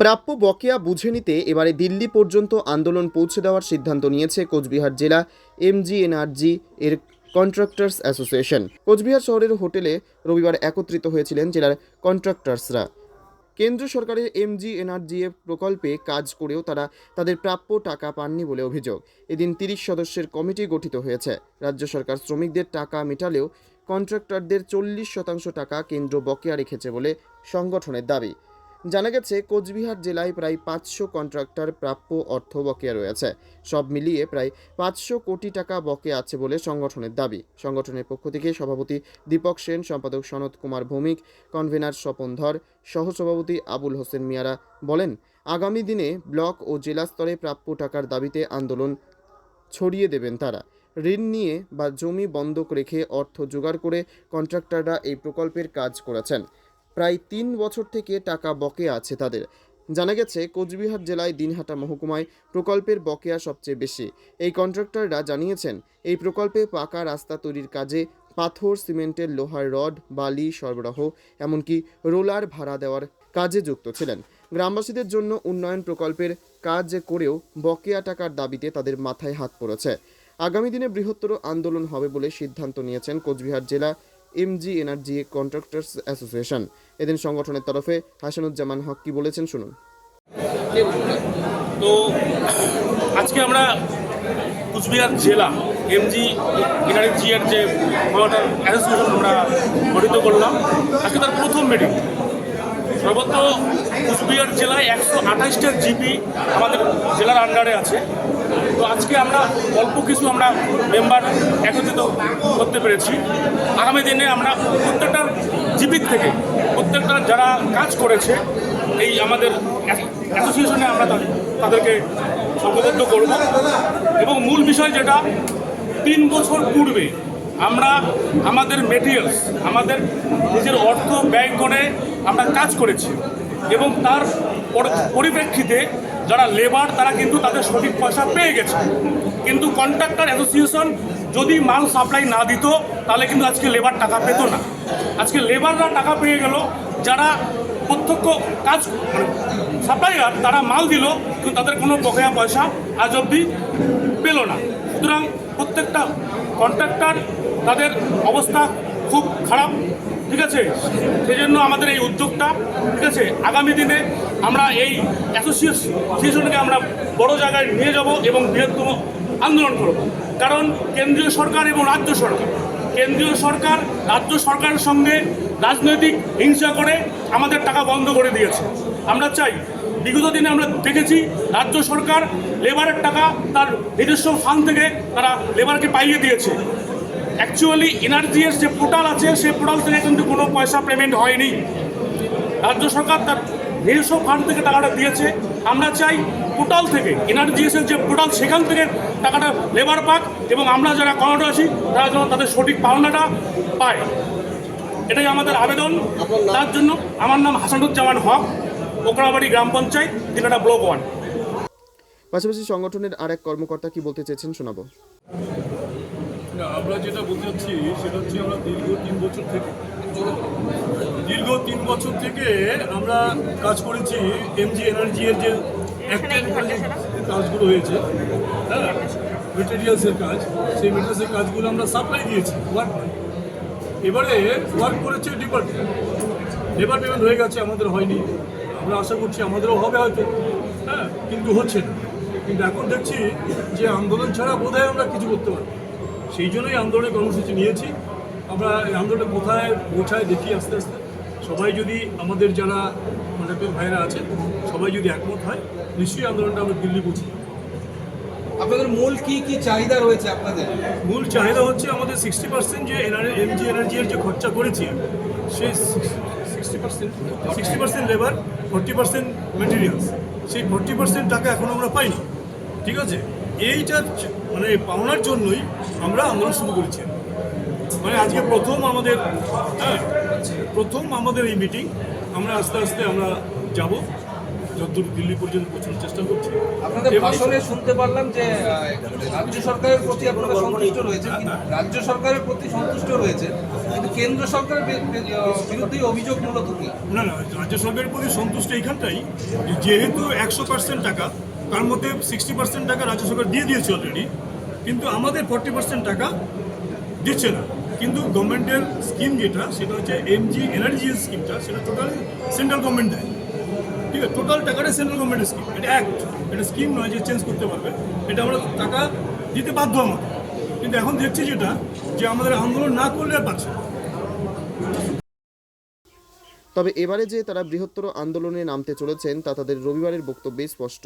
প্রাপ্য বকেয়া বুঝে নিতে এবারে দিল্লি পর্যন্ত আন্দোলন পৌঁছে দেওয়ার সিদ্ধান্ত নিয়েছে কোচবিহার জেলা এমজিএনআরজি এর কন্ট্রাক্টার্স অ্যাসোসিয়েশন। কোচবিহার শহরের হোটেলে রবিবার একত্রিত হয়েছিলেন জেলার কন্ট্রাক্টার্সরা। কেন্দ্র সরকারের এমজিএনআরজিএ প্রকল্পে কাজ করেও তারা তাদের প্রাপ্য টাকা পাননি বলে অভিযোগ। এদিন তিরিশ সদস্যের কমিটি গঠিত হয়েছে। রাজ্য সরকার শ্রমিকদের টাকা মেটালেও কন্ট্রাক্টরদের চল্লিশ শতাংশ টাকা কেন্দ্র বকেয়া রেখেছে বলে সংগঠনের দাবি। জানা গেছে, কোচবিহার জেলায় প্রায় পাঁচশো কন্ট্রাক্টর প্রাপ্য অর্থ বকেয়া রয়েছে। সব মিলিয়ে প্রায় পাঁচশো কোটি টাকা বকেয়া আছে বলে সংগঠনের দাবি। সংগঠনের পক্ষ থেকে সভাপতি দীপক সেন, সম্পাদক সনৎ কুমার ভৌমিক, কনভেনার স্বপন ধর, সহসভাপতি আবুল হোসেন মিয়ারা বলেন, আগামী দিনে ব্লক ও জেলা স্তরে প্রাপ্য টাকার দাবিতে আন্দোলন ছড়িয়ে দেবেন তারা। ঋণ নিয়ে বা জমি বন্ধক রেখে অর্থ জোগাড় করে কন্ট্রাক্টররা এই প্রকল্পের কাজ করেছেন। প্রায় তিন বছর থেকে টাকা বকেয়া আছে তাদের। জানা গেছে, কোচবিহার জেলায় দিনহাটা মহকুমায় প্রকল্পের বকেয়া সবচেয়ে বেশি। এই কন্ট্রাক্টররা জানিয়েছেন, এই প্রকল্পে পাকা রাস্তা তৈরির কাজে পাথর, সিমেন্টের লোহার রড, বালি, সরবরাহ, এমনকি রোলার ভাড়া দেওয়ার কাজে যুক্ত ছিলেন। গ্রামবাসীদের জন্য উন্নয়ন প্রকল্পের কাজ করেও বকেয়া টাকার দাবিতে তাদের মাথায় হাত পড়েছে। আগামী দিনে বৃহত্তর আন্দোলন হবে বলে সিদ্ধান্ত নিয়েছেন কোচবিহার জেলা এমজি এনার্জি কন্ট্রাক্টরস অ্যাসোসিয়েশন। এদিন সংগঠনের তরফে হাসানুজ্জামান হক কি বলেছেন শুনুন। তো আজকে আমরা কুচবিহার জেলা এমজি এনআরজি এর যে মহাটার অ্যাসোসিয়েশন আমরা গঠিত করলাম। আজকে তার প্রথম মিটিং। সর্বত্র কুচবিহার জেলায় একশো আঠাশটা জিপি আমাদের জেলার আন্ডারে আছে। তো আজকে আমরা অল্প কিছু আমরা মেম্বার একত্রিত করতে পেরেছি। আগামী দিনে আমরা প্রত্যেকটা জিপির থেকে প্রত্যেকটা যারা কাজ করেছে, এই আমাদের অ্যাসোসিয়েশনে আমরা তাদের- তাদেরকে সংঘবদ্ধ করব। এবং মূল বিষয় যেটা, তিন বছর পূর্বে আমরা আমাদের মেটেরিয়ালস আমাদের নিজের অর্থ ব্যয় করে আমরা কাজ করেছি এবং তার পরিপ্রেক্ষিতে যারা লেবার তারা কিন্তু তাদের সঠিক পয়সা পেয়ে গেছে। কিন্তু কন্ট্রাক্টর অ্যাসোসিয়েশন যদি মাল সাপ্লাই না দিত, তাহলে কিন্তু আজকে লেবার টাকা পেত না। আজকে লেবাররা টাকা পেয়ে গেল, যারা প্রত্যক্ষ কাজ মানে সাপ্লাইয়ার তারা মাল দিল, কিন্তু তাদের কোনো বকেয়া পয়সা আজ অবধি পেল না। সুতরাং প্রত্যেকটা কন্ট্রাক্টর তাদের অবস্থা খুব খারাপ, ঠিক আছে? সেই জন্য আমাদের এই উদ্যোগটা, ঠিক আছে? আগামী দিনে আমরা এই অ্যাসোসিয়েশনকে আমরা বড় জায়গায় নিয়ে যাব এবং বৃহত্তম আন্দোলন করব। কারণ কেন্দ্রীয় সরকার এবং রাজ্য সরকার, কেন্দ্রীয় সরকার, রাজ্য সরকারের সঙ্গে রাজনৈতিক হিংসা করে আমাদের টাকা বন্ধ করে দিয়েছে। আমরা চাই, বিগত দিনে আমরা দেখেছি রাজ্য সরকার লেবারের টাকা তার নিজস্ব ফান্ড থেকে তারা লেবারকে পাইয়ে দিয়েছে। অ্যাকচুয়ালি এনার্জির যে পোর্টাল আছে সেই পোর্টাল থেকে কিন্তু কোনো পয়সা পেমেন্ট হয়নি। রাজ্য সরকার তার নিজস্ব ফান্ড থেকে টাকাটা দিয়েছে। আমরা চাই পোর্টাল থেকে এনআরজিএসের যে পোর্টাল সেখান থেকে টাকাটা লেবার পাক এবং আমরা যারা কর্মরত আছি তারা যেন তাদের সঠিক পাওনাটা পায়। এটাই আমাদের আবেদন। তার জন্য আমার নাম হাসানুজ্জামান হক ওকরাবাড়ি গ্রাম পঞ্চায়েত দিনাটা ব্লক ওয়ান। পাশাপাশি সংগঠনের আর এক কর্মকর্তা কি বলতে চেয়েছেন শোনাবো। না, আমরা যেটা বলতে চাচ্ছি সেটা হচ্ছে আমরা দীর্ঘ তিন বছর থেকে দীর্ঘ তিন বছর থেকে আমরা কাজ করেছি এমজি এনার্জি এর যে কাজগুলো হয়েছে হ্যাঁ মেটেরিয়ালসের কাজ সেই মেটেরিয়ালসের কাজগুলো আমরা সাপ্লাই দিয়েছি ওয়ার্ক এবারে ওয়ার্ক করেছে ডিপার্টমেন্ট লেবার পেমেন্ট হয়ে গেছে আমাদের হয়নি। আমরা আশা করছি আমাদেরও হবে হয়তো হ্যাঁ কিন্তু হচ্ছে না। কিন্তু এখন দেখছি যে আন্দোলন ছাড়া বোধহয় আমরা কিছু করতে পারব। সেই জন্যই আন্দোলনের কর্মসূচি নিয়েছি। আমরা এই আন্দোলনে কোথায় পৌঁছায় দেখি আস্তে আস্তে। সবাই যদি আমাদের যারা কন্ট্রাক্টর ভাইরা আছে সবাই যদি একমত হয় নিশ্চয়ই আন্দোলনটা আমরা দিল্লি পৌঁছে আপনাদের মূল কি কি চাহিদা রয়েছে আপনাদের? মূল চাহিদা হচ্ছে আমাদের সিক্সটি পার্সেন্ট যে এমজি এনার্জির যে খরচা করেছি সেই sixty percent sixty percent labour forty percent materials সেই ফোর্টি পার্সেন্ট টাকা এখন আমরা পাইনি। ঠিক আছে? এইটা মানে পাওনার জন্যই আমরা আন্দোলন শুরু করেছি। মানে আজকে প্রথম আমাদের হ্যাঁ প্রথম আমাদের এই মিটিং আমরা আস্তে আস্তে আমরা যাব যতদূর দিল্লি পর্যন্ত পৌঁছানোর চেষ্টা করছি। আপনাদের ভাষণে শুনতে পারলাম যে রাজ্য সরকারের প্রতি আপনারা সন্তুষ্ট রয়েছে রাজ্য সরকারের প্রতি সন্তুষ্ট রয়েছে কিন্তু কেন্দ্র সরকারের বিরুদ্ধে অভিযোগ মূলত কি? না না রাজ্য সরকারের প্রতি সন্তুষ্ট এইখানটাই যেহেতু একশো পার্সেন্ট টাকা তার মধ্যে সিক্সটি পার্সেন্ট টাকা রাজ্য সরকার দিয়ে দিয়েছে অলরেডি কিন্তু আমাদের ফর্টি পার্সেন্ট টাকা দিচ্ছে না। কিন্তু গভর্নমেন্টের স্কিম যেটা, সেটা হচ্ছে এমজি এনার্জি স্কিমটা সেটা টোটাল সেন্ট্রাল গভর্নমেন্ট দেয়। ঠিক আছে? টোটাল টাকাটা সেন্ট্রাল গভর্নমেন্টের স্কিম এটা অ্যাক্ট এটা স্কিম নয় যে চেঞ্জ করতে পারবে। এটা আমরা টাকা দিতে বাধ্য আমাদের। কিন্তু এখন দেখছি যেটা, যে আমাদের আন্দোলন না করলে আর পাচ্ছে তবে এবারে যে তারা বৃহত্তর আন্দোলনে নামতে চলেছেন, তা তাদের রবিবারের বক্তব্যে স্পষ্ট।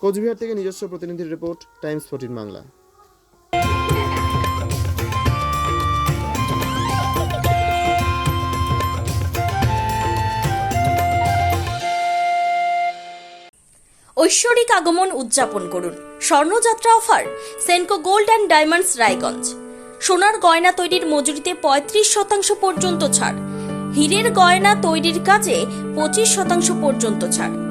কোচবিহার থেকে নিজস্ব প্রতিনিধির রিপোর্ট, টাইমস ফোর্টিন বাংলা। ঐশ্বরিক আগমন উদযাপন করুন। Swarnayatra offer, Senco gold and diamonds Raiganj. সোনার গয়না তৈরির মজুরিতে পঁয়ত্রিশ শতাংশ পর্যন্ত ছাড়। হীরের গয়না তৈরির কাজে পঁচিশ শতাংশ পর্যন্ত ছাড়।